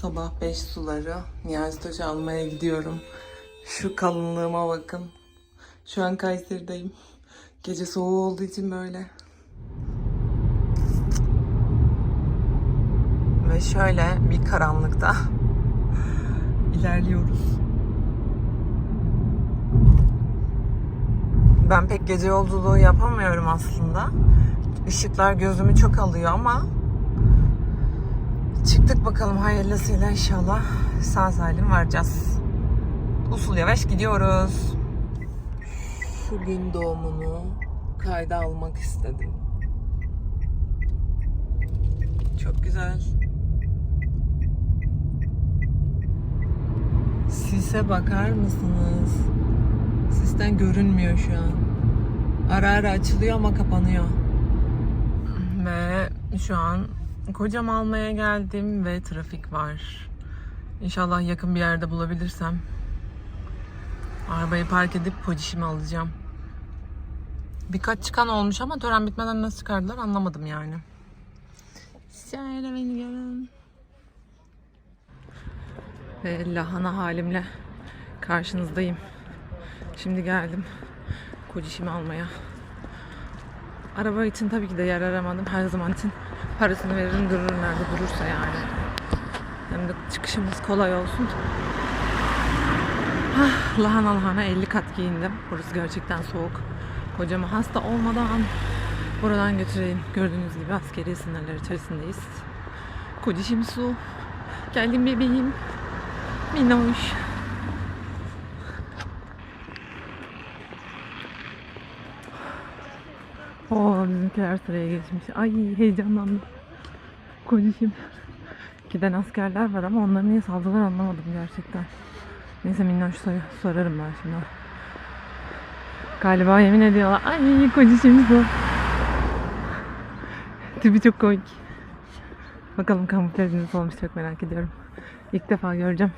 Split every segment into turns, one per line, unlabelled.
Sabah 5 suları Niyazi Taş almaya gidiyorum. Şu kalınlığıma bakın. Şu an Kayseri'deyim. Gece soğuk olduğu için böyle. Ve şöyle bir karanlıkta ilerliyoruz. Ben pek gece yolculuğu yapamıyorum aslında. Işıklar gözümü çok alıyor ama çıktık bakalım hayırlısıyla inşallah sağ salim varacağız. Usul yavaş gidiyoruz. Şu gün doğumunu kayda almak istedim. Çok güzel. Sise bakar mısınız? Sisten görünmüyor şu an. Ara ara açılıyor ama kapanıyor. Ve şu an kocam almaya geldim ve trafik var. İnşallah yakın bir yerde bulabilirsem arabayı park edip polisimi alacağım. Birkaç çıkan olmuş ama tören bitmeden nasıl çıkardılar anlamadım yani. Şöyle beni görün. Ve lahana halimle karşınızdayım. Şimdi geldim kocişimi almaya. Araba için tabii ki de yer aramadım. Her zaman için parasını veririm durur nerede durursa yani. Hem de çıkışımız kolay olsun. Ah, lahana lahana 50 kat giyindim. Burası gerçekten soğuk. Kocamı hasta olmadan buradan götüreyim. Gördüğünüz gibi askeri sınırlar içerisindeyiz. Kocişim su. Geldim bebeğim. Minnoş. Oo bizimkiler sıraya geçmiş. Ay heyecanlandım. Kocişim. Giden askerler var ama onları niye saldılar anlamadım gerçekten. Neyse minnoş sor- sorarım ben şimdi. Galiba yemin ediyorlar. Ay kocişim bu. Tipi çok komik. Bakalım kamuflaj nasıl olmuş çok merak ediyorum. İlk defa göreceğim.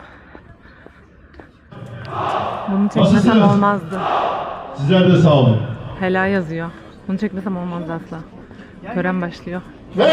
Bunu çekmesem olmazdı.
Sizler de sağ olun.
Hela yazıyor. Bunu çekmesem olmazdı asla. Tören başlıyor.
Ve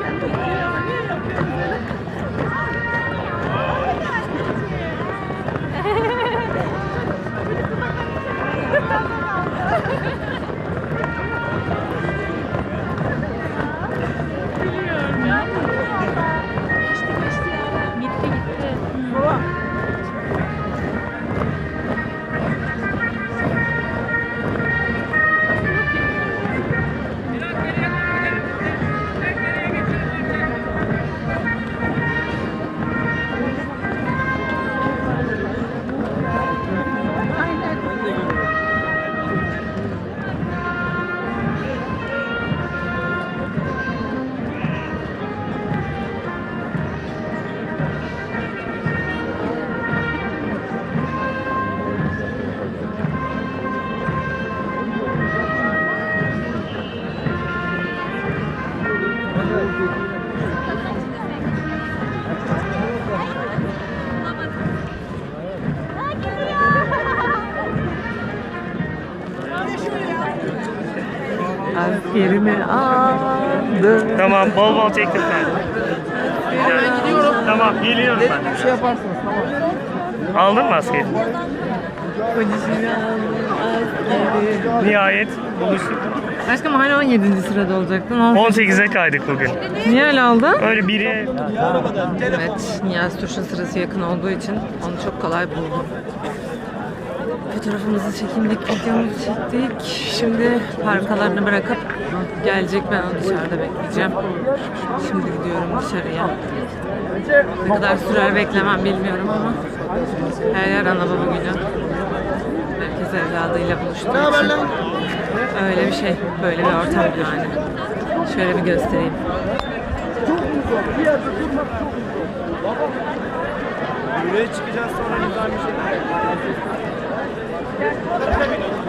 Askerimi aldım.
Tamam bol bol çektim ben.
Ben gidiyorum.
Tamam geliyorum ben.
Bir şey yaparsınız tamam.
Aldın mı askeri?
Kocişimi aldım. Askeri.
Nihayet buluştuk.
Aşkım hala 17. sırada olacaktın. On-
18'e kaydık bugün.
Niye öyle oldu?
Öyle biri
Evet, Niyazi Turşu'nun sırası yakın olduğu için onu çok kolay buldum. Fotoğrafımızı çekindik, videomuzu çektik. Şimdi parkalarını bırakıp gelecek ben onu dışarıda bekleyeceğim. Şimdi gidiyorum dışarıya. Ne kadar sürer beklemem bilmiyorum ama her yer ana baba günü. Herkes evladıyla buluştuğu için öyle bir şey, böyle bir ortam yani. Şöyle bir göstereyim.
Buraya çıkacağız sonra güzel bir şey. Gracias.